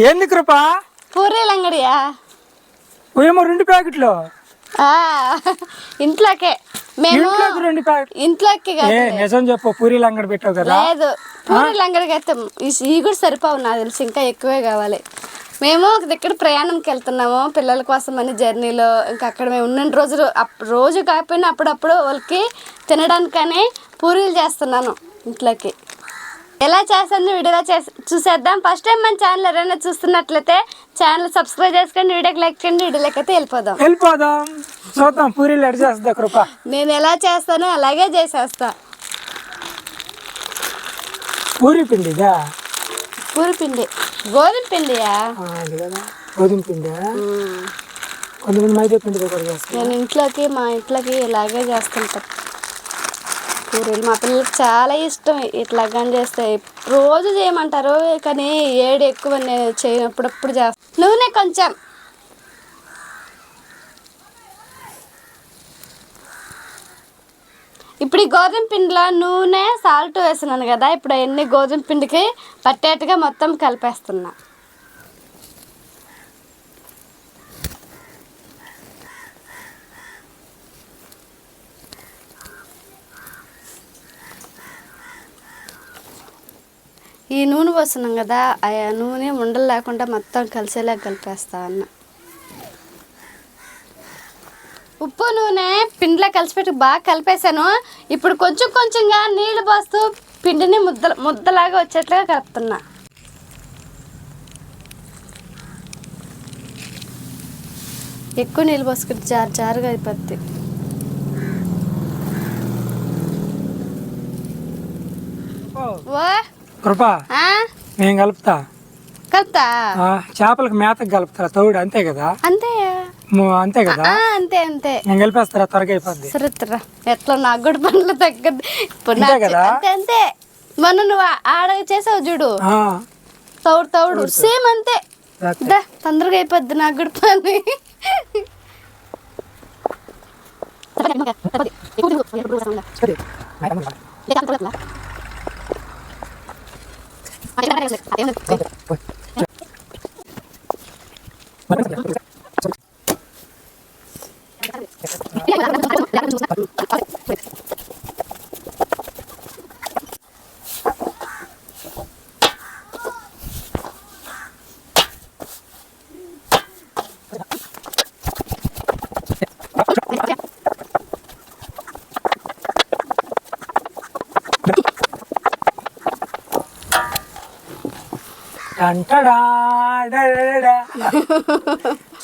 ఏంది కృప? పూరీల అంగడియా? ఏమో రెండు ప్యాకెట్లు. ఇంట్లోకే. మేము ఇంట్లోకి రెండు ఇంట్లోకి నిజం చెప్పు పూరీలు అంగడి పెట్టావు కదా? లేదు పూరీల అంగడికి అయితే ఈ- ఇవి కూడా సరిపోవు నాకు తెలిసి ఇంకా ఎక్కువే కావాలి. మేము ఒక దగ్గర ప్రయాణంకి వెళ్తున్నాము పిల్లల కోసం అని జర్నీలో ఇంకా అక్కడ మేము ఉన్న రోజులు రోజు కాకపోయినా అప్పుడప్పుడు వాళ్ళకి తినడానికని పూరీలు చేస్తున్నాను ఇంట్లోకి. ఎలా చేస్తాను వీడియోలో చేసి చూసేద్దాం. ఫస్ట్ టైం మన ఛానల్ ఎవరైనా చూస్తున్నట్లయితే ఛానల్ సబ్స్క్రైబ్ చేసుకోండి వీడియోకి లైక్ చేయండి వీడియోలోకి అయితే వెళ్ళిపోదాం. వెళ్ళిపోదాం. చూద్దాం పూరీలు ఎడ చేస్తుందా కృప? నేను ఎలా చేస్తానో అలాగే చేసేస్తా. పూరి పిండిదా పూరి పిండి. గోధుమ పిండియా? ఆ, అది కదా. గోధుమ పిండి. కొంతమంది మైదా పిండితో కూడా చేస్తారు. నేను ఇంట్లోకి మా ఇంట్లోకి ఇలాగే చేస్తుంటాం. కూరలు మా పిల్లలకి చాలా ఇష్టం. ఇట్లా ఇట్లాగని చేస్తే రోజు చేయమంటారు. కానీ ఏడు ఎక్కువ నేను చేయనప్పుడప్పుడు చేస్తాను నూనె కొంచెం. ఇప్పుడు ఈ గోధుమ పిండిలో నూనె సాల్ట్ వేసినాను కదా. ఇప్పుడు అవన్నీ గోధుమ పిండికి పట్టేట్టుగా మొత్తం కలిపేస్తున్నా. ఈ నూనె పోస్తున్నాం కదా ఆ నూనె ఉండలు లేకుండా మొత్తం కలిసేలా కలిపేస్తా అన్న. ఉప్పు నూనె పిండిలో కలిసిపెట్టి బాగా కలిపేశాను. ఇప్పుడు కొంచెం కొంచెంగా నీళ్ళు పోస్తూ పిండిని ముద్ద ముద్దలాగా వచ్చేట్లుగా కలుపుతున్నా. ఎక్కువ నీళ్ళు పోసుకుంటే జారు జారుగా అయిపోద్ది. ఓ, కృప ఆ? నేను కలుపుతా. కలుపుతా? ఆ, చేపలకు మేతకు కలుపుతారా? తౌడు అంతే కదా? అంతే. ము- అంతే కదా? ఆ, అంతే అంతే. నేను కలిపేస్తారా? త్వరగా అయిపోద్ది. సరేత్రా. ఎట్లా నాకు కూడా పనులు తగ్గదు ఇప్పుడు అంతే కదా? అంతే అంతే. మొన్న నువ్వు ఆడ చేసావు చూడు. ఆ, తౌడు తౌడు. సేమ్ అంతే. తొందరగా అయిపోద్ది నాకు కూడా పని సరే. 啊就好的用那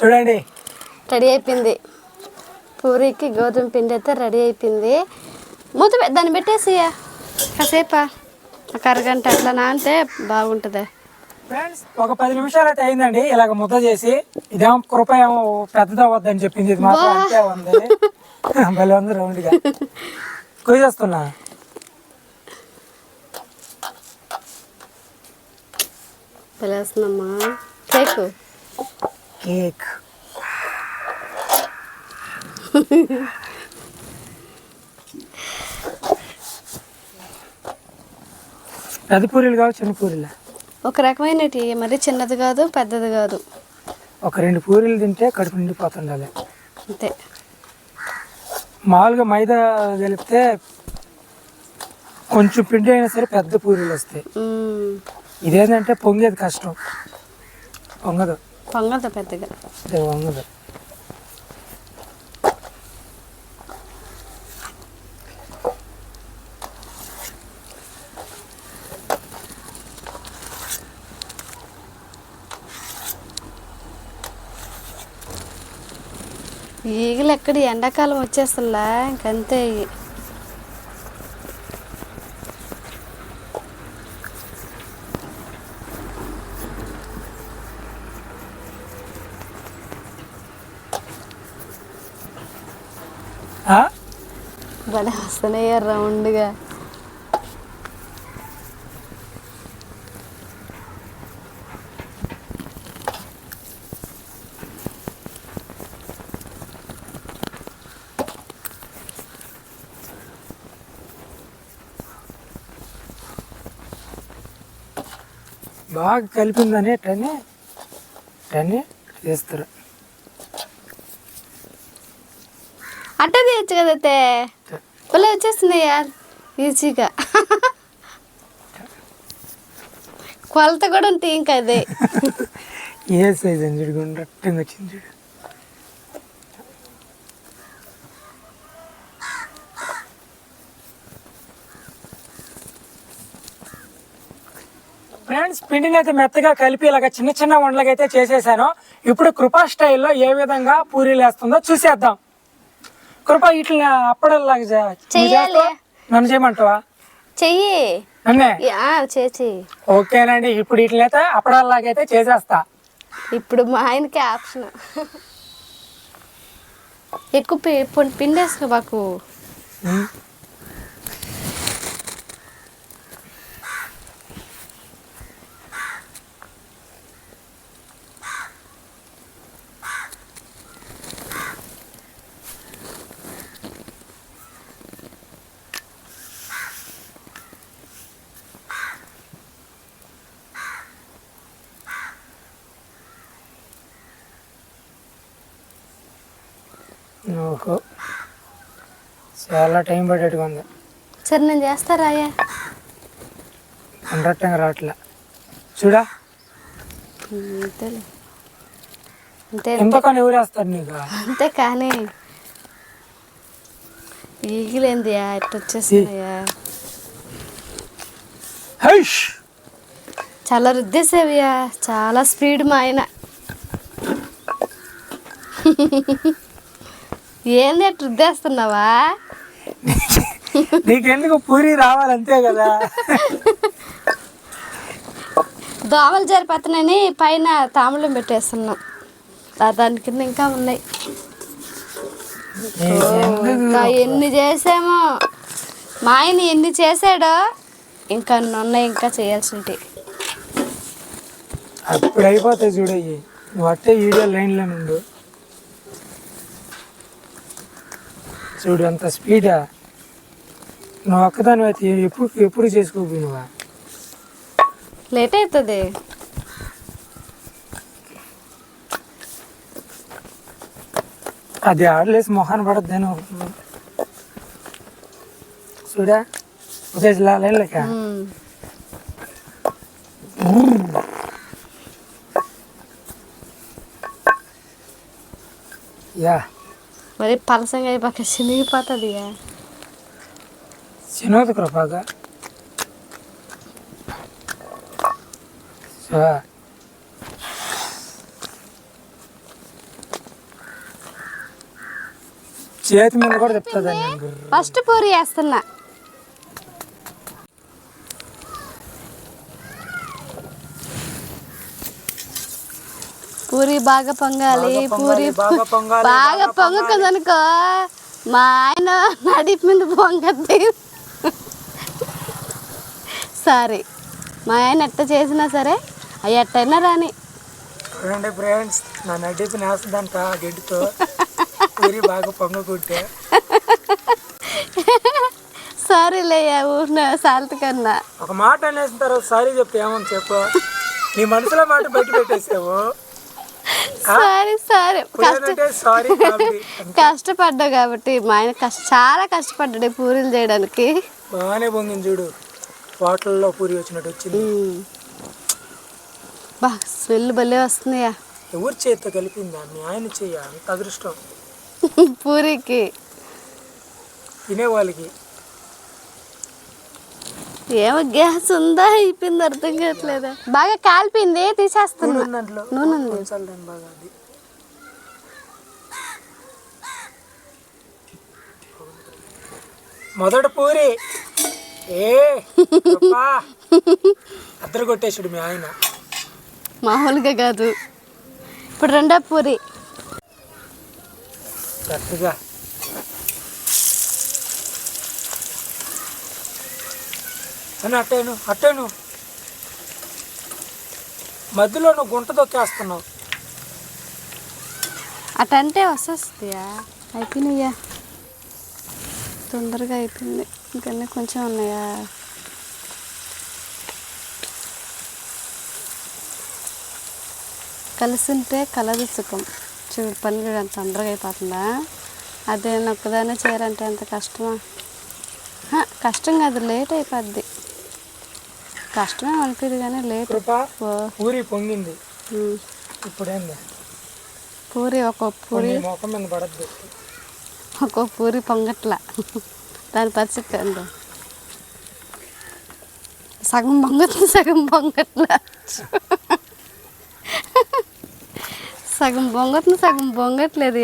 చూడండి. రెడీ అయిపోయింది. పూరికి గోధుమ పిండి అయితే రెడీ అయిపోయింది. మూత దాన్ని పెట్టేసి కాసేపా. ఒక అరగంట అట్లా నానితే బాగుంటుంది. ఫ్రెండ్స్ ఒక పది నిమిషాలు అయితే అయిందండి. ఇలాగ ముద్ద చేసి ఇదేమో కృప ఏమో పెద్దది అవ్వద్దని చెప్పింది ఇది మాత్రం అంతే ఉంది. భలే ఉంది రౌండ్గా. కుయ్యేస్తున్నా తెలిస్తుందమ్మా. కేకు. కేక్. పెద్ద పూరీలు కావు చిన్న పూరీలు? ఒక రకమైనటి మరి చిన్నది కాదు పెద్దది కాదు. ఒక రెండు పూరీలు తింటే కడుపు నిండిపోతుండాలి. అంతే. మామూలుగా మైదా కలిపితే కొంచెం పిండి అయినా సరే పెద్ద పూరీలు వస్తాయి. ఇదేంటంటే పొంగేది కష్టం. పొంగదు. పొంగదు పెద్దగా. పొంగదు. ఈగలు ఎక్కడ ఎండాకాలం వచ్చేస్తుందా? ఇంకంతే భలే వస్తున్నాయి రౌండ్గా బాగా కలిపిందని అట్లని అన్నీ చేస్తారు అట్టే తీయచ్చు కదా అయితే పిల్ల వచ్చేస్తుంది యార్. ఈజీగా. కొలత కూడా ఉంటుంది ఇంకా అదే. ఏ సైజ్ అని చూడు గుండ్రట్టంగా వచ్చింది చూడు. ఫ్రెండ్స్ పిండిని అయితే మెత్తగా కలిపి ఇలాగ చిన్న చిన్న వంటలకి అయితే చేసేసాను. ఇప్పుడు కృపా స్టైల్లో ఏ విధంగా పూరీలు వేస్తుందో చూసేద్దాం. కృప ఇట్లా అప్పడల్లాగా చే- నువ్వు చెయ్యాలి. చేస్తావా? నన్ను చేయమంటావా? చెయ్యి. చేచి ఓకేనండి ఇప్పుడు ఇట్లయితే అప్పడల్లాగైతే చేసేస్తా. ఇప్పుడు మా ఆయనకి ఆప్షన్. ఎక్కువ పిండేసుకో మాకు చాలా టైం పట్టేట్టుగా ఉంది. సరే నేను చేస్తారా ఉండటంగా రావట్లే. చూడా? అంతే. ఎంతకని నీకు? అంతే కానీ ఈగిలేందియా ఇట్లా హైష్! చాలా రుద్దేసేవియా చాలా స్పీడ్ మా ఆయన. ఏంది అట్లా రుద్దేస్తున్నావా? నీకెందుకు? పూరి రావాలి అంతే కదా? దోమలు జరిపోతున్నాయని పైన తాములం పెట్టేస్తున్నాం. దాని కింద ఇంకా ఉన్నాయి. ఎన్ని చేసామో? మా ఆయన ఎన్ని చేసాడో ఇంకా ఉన్నాయి ఇంకా చేయాల్సి ఉంటాయి అప్పుడు అయిపోతాయి చూడయ్యి నువ్వు అట్టే వీడియో లైన్లో నుండు చూడు అంత స్పీడా. నువ్వు ఒక్కదాని అయితే ఎప్పుడు ఎప్పుడు నువ్వు లేట్ అవుతుంది అది ఆడలేసి మొహాన్ని పడద్దు అని చూడా? ఉదయం లైన్లక ఉమ్. యా. మరి పలసంగా అయిపోక చినిగిపోతుంది చిన్నది కృపాగా సో చేతి మీద కూడా చెప్తుందండి నేను ఫస్ట్ పూరి వేస్తున్నా పూరి బాగా పొంగాలి పూరి బాగా పొంగుకుందనుకో మా ఆయన నడిపి మీద పొంగద్ది. సరే మా ఆయన ఎట్ట చేసినా సరే అవి ఎట్టయినా రాని. చూడండి ఫ్రెండ్స్ నా నడ్డిపి నేస్తుందంట గడ్డితో. పూరి బాగా పొంగకుంటే. సారీలే ఊరిన సాల్ట్ కన్నా. ఒక మాట అనేసిన తర్వాత సారీ చెప్తే ఏమని చెప్పు? నీ మనసులో మాట బయట పెట్టేసావు. Sorry sorry. కష్టపడ్డావు కాబట్టి మా ఆయన కష్ట చాలా కష్టపడ్డాడు పూరీలు చేయడానికి. బాగానే పొంగింది చూడు. వాటర్లో పూరి వచ్చినట్టు వచ్చింది. బా స్మెల్ భలే వస్తున్నాయా ఎవరి చేతితో కలిపిందా? మీ ఆయన చెయ్య అంత అదృష్టం. పూరికి. తినే వాళ్ళకి. ఏమో గ్యాస్ ఉందా? అయిపోయింది అర్థం కావట్లేదా? బాగా కాలిపోయింది తీసేస్తున్నా. నూనె ఉంది. మొదటి పూరి. ఏ గొప్ప. అద్దరు కొట్టేసాడు మీ ఆయన. మామూలుగా కాదు. ఇప్పుడు రెండో పూరి. కరెక్ట్గా అని అట్టేను అట్టేను. మధ్యలో నువ్వు గుంట దొక్కేస్తున్నావు అటంటే వస్తుందియా అయిపోయినయ్యా. తొందరగా అయిపోయింది. ఇంకన్నీ కొంచెం ఉన్నాయా? కలిసి ఉంటే కలదు సుఖం. చూడు పని చూడు అంత తొందరగా అయిపోతుందా? అదే నొక్కదానే చేయాలంటే ఎంత కష్టమా? కష్టం కాదు లేట్ అయిపోద్ది. కష్టమే అనిపిది కానీ ఓ పూరి పొంగింది. ఇప్పుడేంది? పూరి ఒక్కొక్క పూరి ముఖం మీద పడద్దు. ఒక్కొక్క పూరి పొంగట్ల. దాని పరిస్థితి అండి సగం పొంగతుంది సగం పొంగట్ల. సగం పొంగతుంది సగం పొంగట్లేదు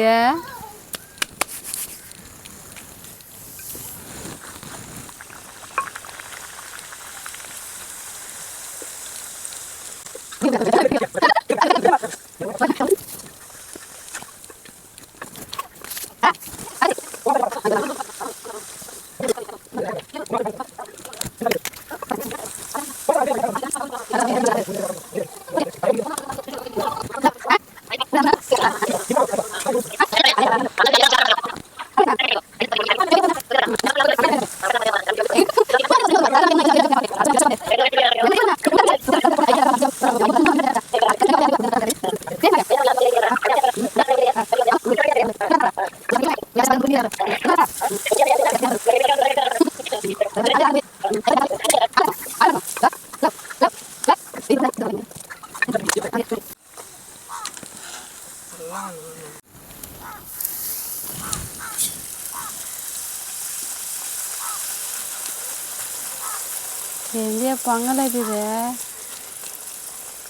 ఏంది పొంగలేదు ఇదే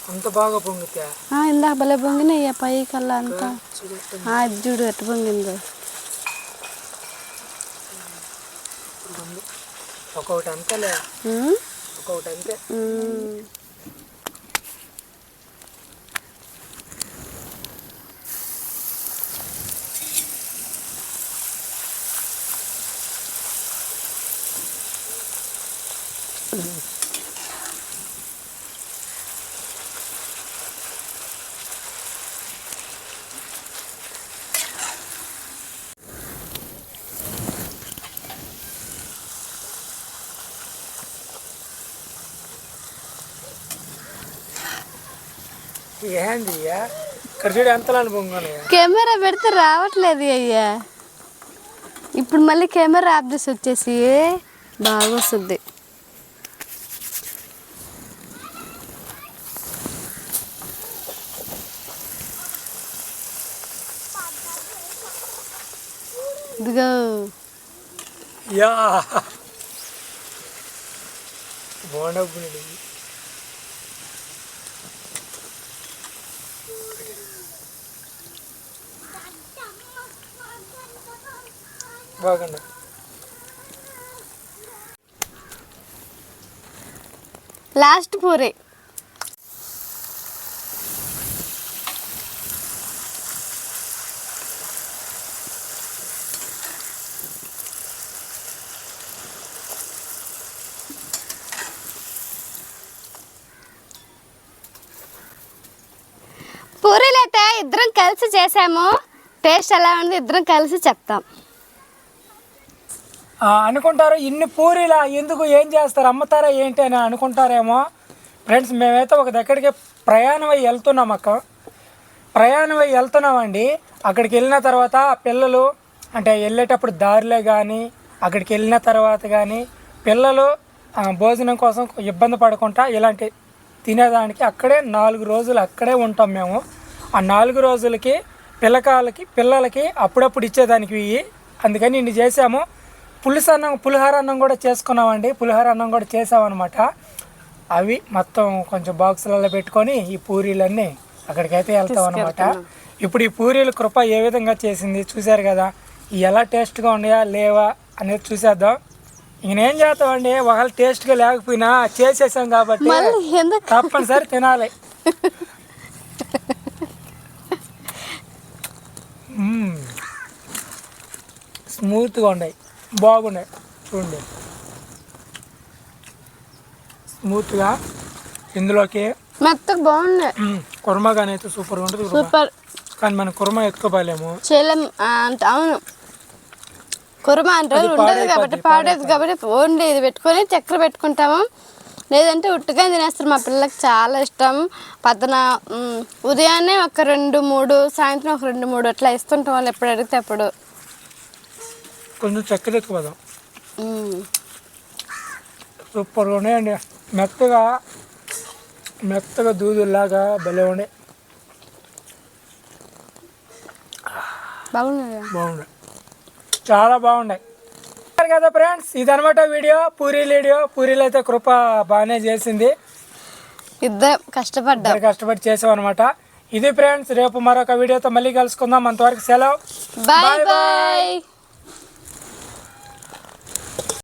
అంత బాగా పొంగితే? ఆ, ఇందాక భలే పొంగినాయి పై కల్లా అంతా. ఇది చూడు ఎట్ట పొంగిందో. ఒక్కొక్కటి అంతలే? ఒక్కొక్కటి అంతే. ఏంది? ఇక్కడ చూడు కెమెరా పెడితే రావట్లేదు అయ్యా. ఇప్పుడు మళ్ళీ కెమెరా ఆఫ్ చేసి వచ్చేసి బాగా వస్తుంది. ఇదిగో. యా. బాగుండ లాస్ట్ పూరి. పూరీలు అయితే ఇద్దరం కలిసి చేసాము. టేస్ట్ ఎలా ఉంది? ఇద్దరం కలిసి చెప్తాం. అనుకుంటారు ఇన్ని పూరీలా ఎందుకు ఏం చేస్తారు అమ్ముతారా ఏంటి అని అనుకుంటారేమో. ఫ్రెండ్స్ మేమైతే ఒక దగ్గరికి ప్రయాణం అయ్యి వెళ్తున్నాం అక్క. ప్రయాణం అయ్యి వెళ్తున్నామండి. అక్కడికి వెళ్ళిన తర్వాత పిల్లలు అంటే వెళ్ళేటప్పుడు దారిలో కానీ అక్కడికి వెళ్ళిన తర్వాత కానీ పిల్లలు భోజనం కోసం ఇబ్బంది పడకుండా ఇలాంటి తినేదానికి అక్కడే నాలుగు రోజులు అక్కడే ఉంటాం మేము. ఆ నాలుగు రోజులకి పిల్లకాలకి పిల్లలకి అప్పుడప్పుడు ఇచ్చేదానికి ఇవి అందుకని ఇన్ని చేసాము పులుసు అన్నం పులిహోర అన్నం కూడా చేసుకున్నామండి. పులిహోర అన్నం కూడా చేసామన్నమాట. అవి మొత్తం కొంచెం బాక్సులలో పెట్టుకొని ఈ పూరీలన్నీ అక్కడికైతే వెళ్తాం అనమాట ఇప్పుడు ఈ పూరీల కృప ఏ విధంగా చేసింది చూశారు కదా? ఎలా టేస్ట్గా ఉన్నాయా లేవా అనేది చూసేద్దాం. ఇంకేం చేస్తామండి. ఒకవేళ టేస్ట్గా లేకపోయినా చేసేసాం కాబట్టి తప్పనిసరి తినాలి. స్మూత్గా ఉన్నాయి. బాగున్నాయి. చూడండి. స్మూత్గా ఇందులోకి మెత్తగా బాగున్నాయి. కుర్మా కానీ అయితే సూపర్గా ఉంటుంది. సూపర్. కానీ మనం కుర్మా ఎత్తుకోపోలేము చేయలేం అవును. కుర్మా అంటే ఉండదు కాబట్టి పాడేది కాబట్టి ఓన్లీ ఇది పెట్టుకొని చక్కెర పెట్టుకుంటాము. లేదంటే ఉట్టుగా తినేస్తారు మా పిల్లలకి చాలా ఇష్టం. పద్దన ఉదయాన్నే ఒక రెండు మూడు సాయంత్రం ఒక రెండు మూడు అట్లా ఇస్తుంటాం వాళ్ళు ఎప్పుడు అడిగితే అప్పుడు. కొంచెం చక్కెర ఎక్కువ మ్. సూపర్గా ఉన్నాయండి. మెత్తగా మెత్తగా దూదుల్లాగా భలే ఉండే బాగున్నాయి? బాగున్నాయి. చాలా బాగున్నాయి. కదా ఫ్రెండ్స్? ఇదనమాట వీడియో. పూరీలు వీడియో. పూరీలు అయితే కృప బాగానే చేసింది. ఇద్దరు కష్టపడ్డాం. కష్టపడి చేసాం అనమాట ఇది ఫ్రెండ్స్ రేపు మరొక వీడియోతో మళ్ళీ కలుసుకుందాం. అంతవరకు సెలవు. బాయ్. బాయ్.